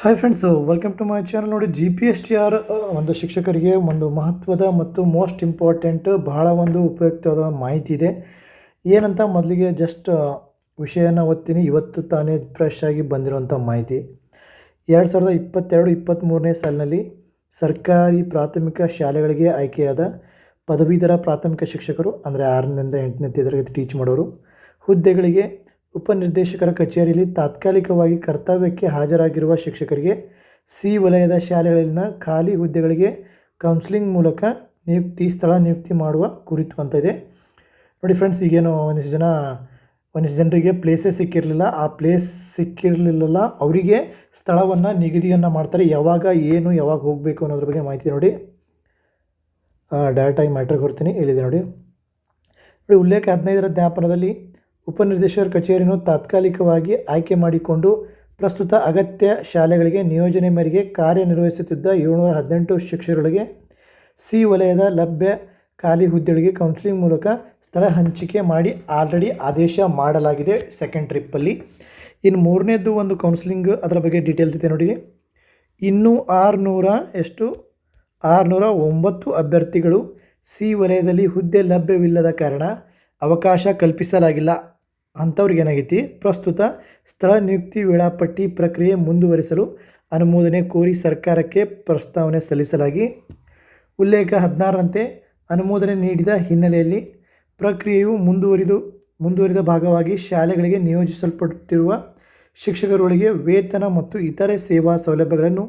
Hi friends welcome to my channel ನೋಡಿ G P S T R ಒಂದು ಶಿಕ್ಷಕರಿಗೆ ಒಂದು ಮಹತ್ವದ ಮತ್ತು ಮೋಸ್ಟ್ ಇಂಪಾರ್ಟೆಂಟ್ ಬಹಳ ಒಂದು ಉಪಯುಕ್ತವಾದ ಮಾಹಿತಿ ಇದೆ. ಏನಂತ ಮೊದಲಿಗೆ ಜಸ್ಟ್ ವಿಷಯನ ಓದ್ತೀನಿ. ಇವತ್ತು ತಾನೇ ಫ್ರೆಶ್ ಆಗಿ ಬಂದಿರುವಂಥ ಮಾಹಿತಿ. ಎರಡು ಸಾವಿರದ ಇಪ್ಪತ್ತೆರಡು ಇಪ್ಪತ್ತ್ಮೂರನೇ ಸಾಲಿನಲ್ಲಿ ಸರ್ಕಾರಿ ಪ್ರಾಥಮಿಕ ಶಾಲೆಗಳಿಗೆ ಆಯ್ಕೆಯಾದ ಪದವೀಧರ ಪ್ರಾಥಮಿಕ ಶಿಕ್ಷಕರು, ಅಂದರೆ ಆರರಿಂದ ಎಂಟನೇ ತರಗತಿ ಟೀಚ್ ಮಾಡೋರು, ಹುದ್ದೆಗಳಿಗೆ ಉಪನಿರ್ದೇಶಕರ ಕಚೇರಿಯಲ್ಲಿ ತಾತ್ಕಾಲಿಕವಾಗಿ ಕರ್ತವ್ಯಕ್ಕೆ ಹಾಜರಾಗಿರುವ ಶಿಕ್ಷಕರಿಗೆ ಸಿ ವಲಯದ ಶಾಲೆಗಳಲ್ಲಿನ ಖಾಲಿ ಹುದ್ದೆಗಳಿಗೆ ಕೌನ್ಸಿಲಿಂಗ್ ಮೂಲಕ ನಿಯುಕ್ತಿ ಸ್ಥಳ ನಿಯುಕ್ತಿ ಮಾಡುವ ಕುರಿತು ಅಂತ ಇದೆ. ನೋಡಿ ಫ್ರೆಂಡ್ಸ್ ಈಗೇನು ಒಂದಿಷ್ಟು ಜನ, ಒಂದಿಷ್ಟು ಜನರಿಗೆ ಪ್ಲೇಸೇ ಸಿಕ್ಕಿರಲಿಲ್ಲ. ಆ ಪ್ಲೇಸ್ ಸಿಕ್ಕಿರಲಿಲ್ಲ ಅವರಿಗೆ ಸ್ಥಳವನ್ನು, ನಿಗದಿಯನ್ನು ಮಾಡ್ತಾರೆ. ಯಾವಾಗ, ಏನು, ಯಾವಾಗ ಹೋಗಬೇಕು ಅನ್ನೋದ್ರ ಬಗ್ಗೆ ಮಾಹಿತಿ ನೋಡಿ. ಡೈರೆಕ್ಟಾಗಿ ಮ್ಯಾಟ್ರಿಗೆ ಹೊರ್ತೀನಿ ಹೇಳಿದೆ ನೋಡಿ. ನೋಡಿ ಉಲ್ಲೇಖ ಹದಿನೈದರ ಜ್ಞಾಪನದಲ್ಲಿ ಉಪನಿರ್ದೇಶಕರ ಕಚೇರಿಯನ್ನು ತಾತ್ಕಾಲಿಕವಾಗಿ ಆಯ್ಕೆ ಮಾಡಿಕೊಂಡು ಪ್ರಸ್ತುತ ಅಗತ್ಯ ಶಾಲೆಗಳಿಗೆ ನಿಯೋಜನೆ ಮೇರೆಗೆ ಕಾರ್ಯನಿರ್ವಹಿಸುತ್ತಿದ್ದ ಏಳ್ನೂರ ಹದಿನೆಂಟು ಶಿಕ್ಷಕರಿಗೆ ಸಿ ವಲಯದ ಲಭ್ಯ ಖಾಲಿ ಹುದ್ದೆಗಳಿಗೆ ಕೌನ್ಸಿಲಿಂಗ್ ಮೂಲಕ ಸ್ಥಳ ಹಂಚಿಕೆ ಮಾಡಿ ಆಲ್ರೆಡಿ ಆದೇಶ ಮಾಡಲಾಗಿದೆ ಸೆಕೆಂಡ್ ಟ್ರಿಪ್ಪಲ್ಲಿ ಇನ್ನು ಮೂರನೇದು ಒಂದು ಕೌನ್ಸಿಲಿಂಗ್ ಅದರ ಬಗ್ಗೆ ಡೀಟೇಲ್ಸ್ ಇದೆ ನೋಡಿ ಇನ್ನೂ ಆರುನೂರ ಎಷ್ಟು? ಆರುನೂರ ಒಂಬತ್ತು ಅಭ್ಯರ್ಥಿಗಳು ಸಿ ವಲಯದಲ್ಲಿ ಹುದ್ದೆ ಲಭ್ಯವಿಲ್ಲದ ಕಾರಣ ಅವಕಾಶ ಕಲ್ಪಿಸಲಾಗಿಲ್ಲ. ಅಂಥವ್ರಿಗೆ ಏನಾಗೈತಿ? ಪ್ರಸ್ತುತ ಸ್ಥಳ ನಿಯುಕ್ತಿ ವೇಳಾಪಟ್ಟಿ ಪ್ರಕ್ರಿಯೆ ಮುಂದುವರಿಸಲು ಅನುಮೋದನೆ ಕೋರಿ ಸರ್ಕಾರಕ್ಕೆ ಪ್ರಸ್ತಾವನೆ ಸಲ್ಲಿಸಲಾಗಿ. ಉಲ್ಲೇಖ ಹದಿನಾರರಂತೆ ಅನುಮೋದನೆ ನೀಡಿದ ಹಿನ್ನೆಲೆಯಲ್ಲಿ ಪ್ರಕ್ರಿಯೆಯು ಮುಂದುವರಿದು, ಮುಂದುವರಿದ ಭಾಗವಾಗಿ ಶಾಲೆಗಳಿಗೆ ನಿಯೋಜಿಸಲ್ಪಡುತ್ತಿರುವ ಶಿಕ್ಷಕರುಗಳಿಗೆ ವೇತನ ಮತ್ತು ಇತರೆ ಸೇವಾ ಸೌಲಭ್ಯಗಳನ್ನು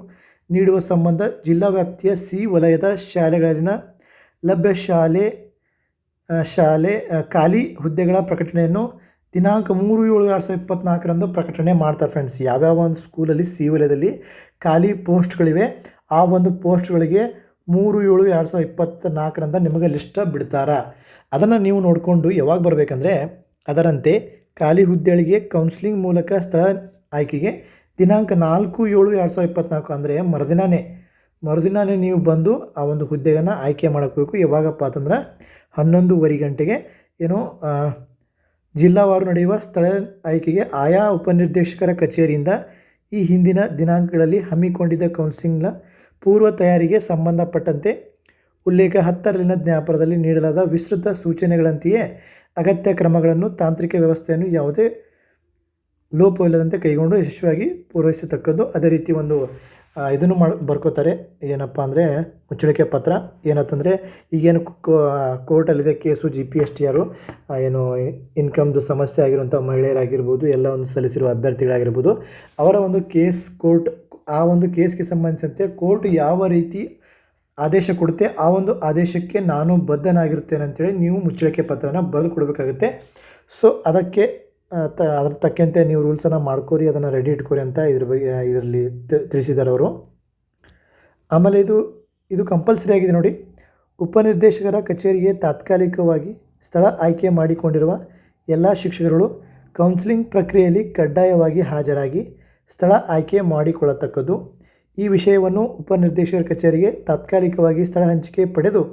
ನೀಡುವ ಸಂಬಂಧ ಜಿಲ್ಲಾ ವ್ಯಾಪ್ತಿಯ ಸಿ ವಲಯದ ಶಾಲೆಗಳಲ್ಲಿನ ಲಭ್ಯ ಶಾಲೆ ಶಾಲೆ ಖಾಲಿ ಹುದ್ದೆಗಳ ಪ್ರಕಟಣೆಯನ್ನು ದಿನಾಂಕ ಮೂರು ಏಳು ಎರಡು ಸಾವಿರದ ಇಪ್ಪತ್ತ್ನಾಲ್ಕರಂದು ಪ್ರಕಟಣೆ ಮಾಡ್ತಾರೆ ಫ್ರೆಂಡ್ಸ್ ಯಾವ್ಯಾವ ಒಂದು ಸ್ಕೂಲಲ್ಲಿ ಸಿ ವಲಯದಲ್ಲಿ ಖಾಲಿ ಪೋಸ್ಟ್ಗಳಿವೆ ಆ ಒಂದು ಪೋಸ್ಟ್ಗಳಿಗೆ ಮೂರು ಏಳು ಎರಡು ಸಾವಿರದ ಇಪ್ಪತ್ತ್ನಾಲ್ಕರಂದ ನಿಮಗೆ ಲಿಸ್ಟ ಬಿಡ್ತಾರ. ಅದನ್ನು ನೀವು ನೋಡಿಕೊಂಡು ಯಾವಾಗ ಬರಬೇಕಂದ್ರೆ, ಅದರಂತೆ ಖಾಲಿ ಹುದ್ದೆಗಳಿಗೆ ಕೌನ್ಸಿಲಿಂಗ್ ಮೂಲಕ ಸ್ಥಳ ಆಯ್ಕೆಗೆ ದಿನಾಂಕ ನಾಲ್ಕು ಏಳು ಎರಡು ಸಾವಿರದ ಇಪ್ಪತ್ತ್ನಾಲ್ಕು ಅಂದರೆ ಮರುದಿನಾನೇ. ಮರುದಿನಾನೇ ನೀವು ಬಂದು ಆ ಒಂದು ಹುದ್ದೆಯನ್ನು ಆಯ್ಕೆ ಮಾಡಬೇಕು ಯಾವಾಗಪ್ಪ ಅಂತಂದ್ರೆ ಹನ್ನೊಂದುವರೆ ಗಂಟೆಗೆ ಏನು ಜಿಲ್ಲಾವಾರು ನಡೆಯುವ ಸ್ಥಳ ಆಯ್ಕೆಗೆ ಆಯಾ ಉಪನಿರ್ದೇಶಕರ ಕಚೇರಿಯಿಂದ ಈ ಹಿಂದಿನ ದಿನಾಂಕಗಳಲ್ಲಿ ಹಮ್ಮಿಕೊಂಡಿದ್ದ ಕೌನ್ಸಿಲಿಂಗ್ನ ಪೂರ್ವ ತಯಾರಿಗೆ ಸಂಬಂಧಪಟ್ಟಂತೆ ಉಲ್ಲೇಖ ಹತ್ತರಲ್ಲಿನ ಜ್ಞಾಪನದಲ್ಲಿ ನೀಡಲಾದ ವಿಸ್ತೃತ ಸೂಚನೆಗಳಂತೆಯೇ ಅಗತ್ಯ ಕ್ರಮಗಳನ್ನು ತಾಂತ್ರಿಕ ವ್ಯವಸ್ಥೆಯನ್ನು ಯಾವುದೇ ಲೋಪವಿಲ್ಲದಂತೆ ಕೈಗೊಂಡು ಯಶಸ್ವಿಯಾಗಿ ಪೂರೈಸತಕ್ಕದ್ದು ಅದೇ ರೀತಿ ಒಂದು ಇದನ್ನು ಮಾಡಿ, ಬರ್ಕೋತಾರೆ. ಏನಪ್ಪ ಅಂದರೆ ಮುಚ್ಚಳಿಕೆ ಪತ್ರ. ಏನಂತಂದರೆ ಈಗೇನು ಕೋರ್ಟಲ್ಲಿದೆ case, G P S T ಆರು. ಏನು ಇನ್ಕಮ್ದು ಸಮಸ್ಯೆ ಆಗಿರುವಂಥ ಮಹಿಳೆಯರಾಗಿರ್ಬೋದು, ಎಲ್ಲ ಒಂದು ಸಲ್ಲಿಸಿರುವ ಅಭ್ಯರ್ಥಿಗಳಾಗಿರ್ಬೋದು, ಅವರ ಒಂದು ಕೇಸ್ ಕೋರ್ಟ್, ಆ ಒಂದು ಕೇಸ್ಗೆ ಸಂಬಂಧಿಸಿದಂತೆ ಕೋರ್ಟ್ ಯಾವ ರೀತಿ ಆದೇಶ ಕೊಡುತ್ತೆ, ಆ ಒಂದು ಆದೇಶಕ್ಕೆ ನಾನು ಬದ್ಧನಾಗಿರ್ತೇನೆ ಅಂತೇಳಿ ನೀವು ಮುಚ್ಚಳಿಕೆ ಪತ್ರನ ಬರೆದು ಕೊಡಬೇಕಾಗುತ್ತೆ. ಸೊ, ಅದಕ್ಕೆ ತ, ಅದ್ರ ತಕ್ಕಂತೆ ನೀವು ರೂಲ್ಸನ್ನು ಮಾಡ್ಕೋರಿ, ಅದನ್ನು ರೆಡಿ ಇಟ್ಕೋರಿ ಅಂತ ಇದ್ರ ಬಗ್ಗೆ ಇದರಲ್ಲಿ ತಿಳಿಸಿದ್ದಾರೆ ಅವರು. ಆಮೇಲೆ ಇದು ಇದು ಕಂಪಲ್ಸರಿ ಆಗಿದೆ ನೋಡಿ. ಉಪನಿರ್ದೇಶಕರ ಕಚೇರಿಗೆ ತಾತ್ಕಾಲಿಕವಾಗಿ ಸ್ಥಳ ಆಯ್ಕೆ ಮಾಡಿಕೊಂಡಿರುವ ಎಲ್ಲ ಶಿಕ್ಷಕರುಗಳು ಕೌನ್ಸಿಲಿಂಗ್ ಪ್ರಕ್ರಿಯೆಯಲ್ಲಿ ಕಡ್ಡಾಯವಾಗಿ ಹಾಜರಾಗಿ ಸ್ಥಳ ಆಯ್ಕೆ ಮಾಡಿಕೊಳ್ಳತಕ್ಕದ್ದು. ಈ ವಿಷಯವನ್ನು ಉಪನಿರ್ದೇಶಕರ ಕಚೇರಿಗೆ ತಾತ್ಕಾಲಿಕವಾಗಿ ಸ್ಥಳ ಹಂಚಿಕೆ ಪಡೆದು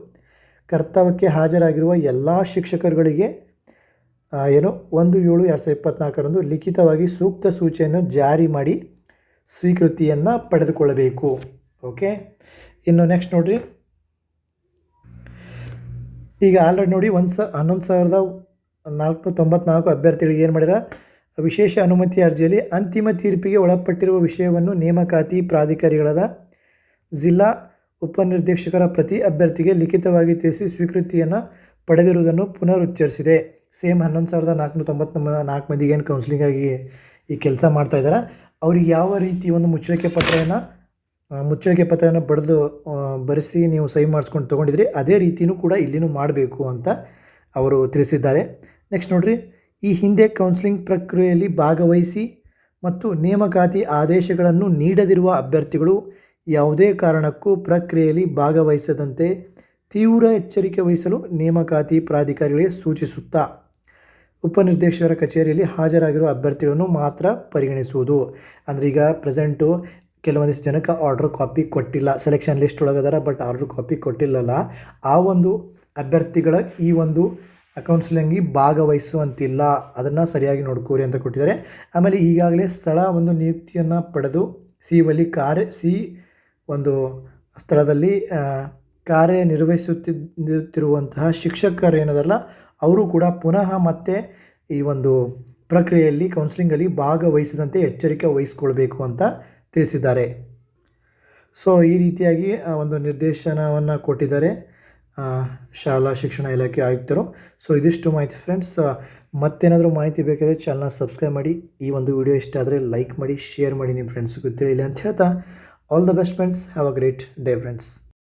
ಕರ್ತವ್ಯಕ್ಕೆ ಹಾಜರಾಗಿರುವ ಎಲ್ಲ ಶಿಕ್ಷಕರುಗಳಿಗೆ ಏನು? ಒಂದು ಏಳು ಎರಡು ಸಾವಿರದ ಇಪ್ಪತ್ತ್ನಾಲ್ಕರಂದು ಲಿಖಿತವಾಗಿ ಸೂಕ್ತ ಸೂಚನೆಯನ್ನು ಜಾರಿ ಮಾಡಿ ಸ್ವೀಕೃತಿಯನ್ನು ಪಡೆದುಕೊಳ್ಳಬೇಕು. ಓಕೆ? ಇನ್ನು ನೆಕ್ಸ್ಟ್ ನೋಡಿರಿ. ಈಗ ಆಲ್ರೆಡಿ ನೋಡಿ ಒಂದು ಸ, ಹನ್ನೊಂದು ಸಾವಿರದ ನಾಲ್ಕುನೂರ ತೊಂಬತ್ನಾಲ್ಕು ಅಭ್ಯರ್ಥಿಗಳಿಗೆ ಏನು ಮಾಡ್ಯಾರ ವಿಶೇಷ ಅನುಮತಿ ಅರ್ಜಿಯಲ್ಲಿ ಅಂತಿಮ ತೀರ್ಪಿಗೆ ಒಳಪಟ್ಟಿರುವ ವಿಷಯವನ್ನು ನೇಮಕಾತಿ ಪ್ರಾಧಿಕಾರಿಗಳಾದ ಜಿಲ್ಲಾ ಉಪನಿರ್ದೇಶಕರ ಪ್ರತಿ ಅಭ್ಯರ್ಥಿಗೆ ಲಿಖಿತವಾಗಿ ತಿಳಿಸಿ ಸ್ವೀಕೃತಿಯನ್ನು ಪಡೆದಿರುವುದನ್ನು ಪುನರುಚ್ಚರಿಸಿದೆ. ಸೇಮ್ ಹನ್ನೊಂದು ಸಾವಿರದ ನಾಲ್ಕುನೂರ ತೊಂಬತ್ತ ನಾಲ್ಕು ಮಂದಿಗೆ ಏನು ಕೌನ್ಸಿಲಿಂಗ್ ಆಗಿ ಈ ಕೆಲಸ ಮಾಡ್ತಾ ಇದ್ದಾರೆ? ಅವ್ರಿಗೆ ಯಾವ ರೀತಿ ಒಂದು ಮುಚ್ಚಳಿಕೆ ಪತ್ರನ ಮುಚ್ಚಳಿಕೆ ಪತ್ರವನ್ನು ಬರೆದು ಆ, ಬರೆಸಿ ನೀವು ಸಹಿ ಮಾಡಿಸ್ಕೊಂಡು ತೊಗೊಂಡಿದ್ರಿ ಅದೇ ರೀತಿಯೂ ಕೂಡ ಇಲ್ಲಿನೂ ಮಾಡಬೇಕು ಅಂತ ಅವರು ತಿಳಿಸಿದ್ದಾರೆ. ನೆಕ್ಸ್ಟ್ ನೋಡಿರಿ ಈ ಹಿಂದೆ ಕೌನ್ಸಿಲಿಂಗ್ ಪ್ರಕ್ರಿಯೆಯಲ್ಲಿ ಭಾಗವಹಿಸಿ ಮತ್ತು ನೇಮಕಾತಿ ಆದೇಶಗಳನ್ನು ನೀಡದಿರುವ ಅಭ್ಯರ್ಥಿಗಳು ಯಾವುದೇ ಕಾರಣಕ್ಕೂ ಪ್ರಕ್ರಿಯೆಯಲ್ಲಿ ಭಾಗವಹಿಸದಂತೆ ತೀವ್ರ ಎಚ್ಚರಿಕೆ ವಹಿಸಲು ನೇಮಕಾತಿ ಪ್ರಾಧಿಕಾರಿಗಳಿಗೆ ಸೂಚಿಸುತ್ತಾ ಉಪನಿರ್ದೇಶಕರ ಕಚೇರಿಯಲ್ಲಿ ಹಾಜರಾಗಿರುವ ಅಭ್ಯರ್ಥಿಗಳನ್ನು ಮಾತ್ರ ಪರಿಗಣಿಸುವುದು. ಅಂದರೆ ಈಗ ಪ್ರೆಸೆಂಟು ಕೆಲವೊಂದಿಷ್ಟು ಜನಕ್ಕೆ ಆರ್ಡ್ರ್ ಕಾಪಿ ಕೊಟ್ಟಿಲ್ಲ. ಸೆಲೆಕ್ಷನ್ ಲಿಸ್ಟ್ ಒಳಗದಾರ ಬಟ್ ಆರ್ಡ್ರ್ ಕಾಪಿ ಕೊಟ್ಟಿಲ್ಲಲ್ಲ. ಆ ಒಂದು ಅಭ್ಯರ್ಥಿಗಳ ಈ ಒಂದು ಕೌನ್ಸಿಲಿಂಗಿ ಭಾಗವಹಿಸುವಂತಿಲ್ಲ. ಅದನ್ನು ಸರಿಯಾಗಿ ನೋಡ್ಕೋರಿ ಅಂತ ಕೊಟ್ಟಿದ್ದಾರೆ. ಆಮೇಲೆ ಈಗಾಗಲೇ ಸ್ಥಳ ಒಂದು ನಿಯುಕ್ತಿಯನ್ನು ಪಡೆದು ಸಿ ಬಳಿ ಕಾರ್ಯ, ಸಿ ಒಂದು ಸ್ಥಳದಲ್ಲಿ ಕಾರ್ಯನಿರ್ವಹಿಸುತ್ತಿರುವಂತಹ ಶಿಕ್ಷಕರು ಏನದಲ್ಲ ಅವರು ಕೂಡ ಪುನಃ ಮತ್ತೆ ಈ ಒಂದು ಪ್ರಕ್ರಿಯೆಯಲ್ಲಿ ಕೌನ್ಸಿಲಿಂಗಲ್ಲಿ ಭಾಗವಹಿಸದಂತೆ ಎಚ್ಚರಿಕೆ ವಹಿಸ್ಕೊಳ್ಬೇಕು ಅಂತ ತಿಳಿಸಿದ್ದಾರೆ. ಸೊ ಈ ರೀತಿಯಾಗಿ ಒಂದು ನಿರ್ದೇಶನವನ್ನು ಕೊಟ್ಟಿದ್ದಾರೆ ಶಾಲಾ ಶಿಕ್ಷಣ ಇಲಾಖೆ ಆಯುಕ್ತರು. ಸೊ ಇದಿಷ್ಟು ಮಾಹಿತಿ ಫ್ರೆಂಡ್ಸ್ ಮತ್ತೇನಾದರೂ ಮಾಹಿತಿ ಬೇಕಾದರೆ ಚಾನಲ್ನ ಸಬ್ಸ್ಕ್ರೈಬ್ ಮಾಡಿ. ಈ ಒಂದು ವಿಡಿಯೋ ಇಷ್ಟ ಆದರೆ ಲೈಕ್ ಮಾಡಿ ಶೇರ್ ಮಾಡಿ ನಿಮ್ಮ ಫ್ರೆಂಡ್ಸ್ಗೂ ತಿಳಿಯಲಿ ಅಂತ ಹೇಳ್ತಾ. All the best friends have a great day friends